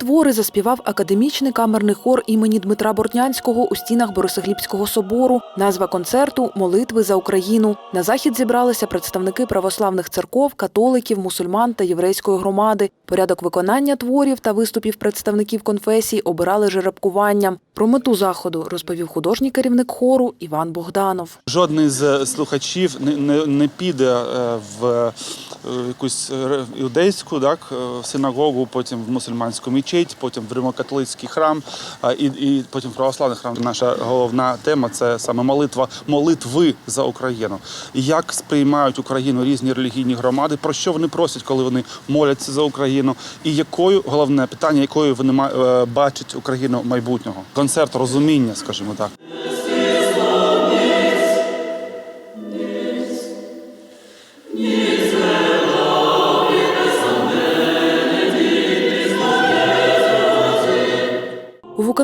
Твори заспівав академічний камерний хор імені Дмитра Бортнянського у стінах Борисоглібського собору. Назва концерту Молитви за Україну. На захід зібралися представники православних церков, католиків, мусульман та єврейської громади. Порядок виконання творів та виступів представників конфесій обирали жеребкуванням. Про мету заходу розповів художній керівник хору Іван Богданов. Жодний з слухачів не, піде е, в е, якусь ре- іудейську так, е, синагогу, потім в мусульманську мечеть, потім в римокатолицький храм і, і потім в православний храм. Наша головна тема це саме молитва, молитви за Україну. Як сприймають Україну різні релігійні громади, про що вони просять, коли вони моляться за Україну, і якою головне питання, якою вони е, бачать Україну майбутнього. Концерт розуміння, скажімо так.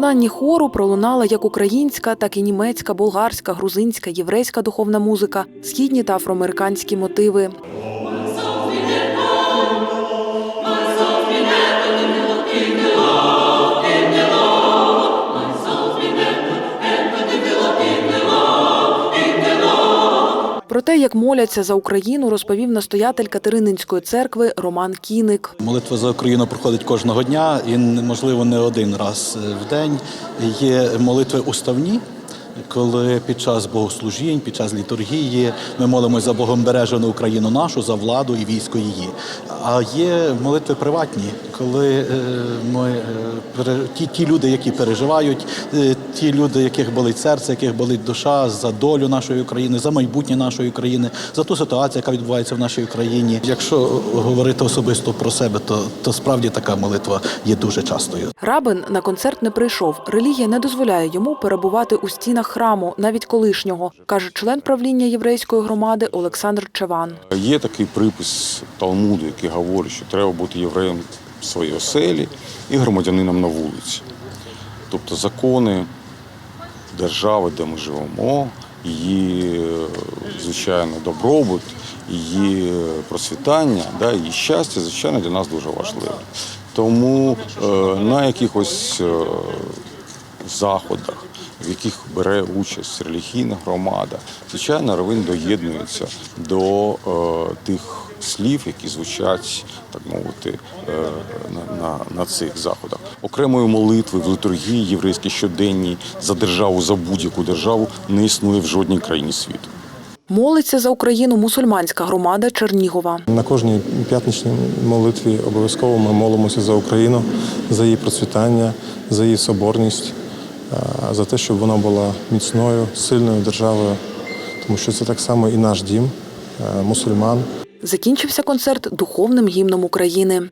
Виконанні хору пролунала як українська, так і німецька, болгарська, грузинська, єврейська духовна музика, східні та афроамериканські мотиви. Про те, як моляться за Україну, розповів настоятель Катерининської церкви Роман Кіник. Молитва за Україну проходить кожного дня і, можливо, не один раз в день. Є молитви уставні. Коли під час богослужінь, під час літургії ми молимося за Богом бережену Україну нашу, за владу і військо її. А є молитви приватні, коли е, ми е, ті, ті люди, які переживають, е, ті люди, яких болить серце, яких болить душа за долю нашої України, за майбутнє нашої країни, за ту ситуацію, яка відбувається в нашій країні. Якщо говорити особисто про себе, то, то справді така молитва є дуже частою. Рабин на концерт не прийшов. Релігія не дозволяє йому перебувати у стінах храму, навіть колишнього, каже член правління єврейської громади Олександр Чеван. Є такий припис Талмуду, який говорить, що треба бути євреєм в своїй оселі і громадянином на вулиці. Тобто закони держави, де ми живемо, її, е, звичайно, добробут, її процвітання, да, її щастя, звичайно, для нас дуже важливе. Тому е, на якихось е, заходах, в яких бере участь релігійна громада, звичайно, равин доєднується до е, тих слів, які звучать, так мовити, е, на, на, на цих заходах. Окремої молитви в літургії єврейській щоденній за державу, за будь-яку державу не існує в жодній країні світу. Молиться за Україну мусульманська громада Чернігова. На кожній п'ятничній молитві обов'язково ми молимося за Україну, за її процвітання, за її соборність, за те, щоб вона була міцною, сильною державою, тому що це так само і наш дім, е, мусульман. Закінчився концерт духовним гімном України.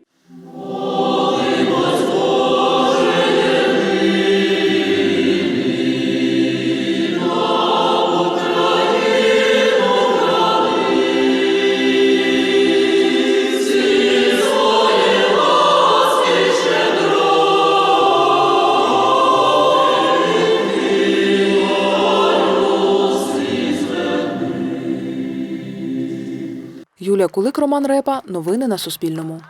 Юлія Кулик, Роман Репа. Новини на Суспільному.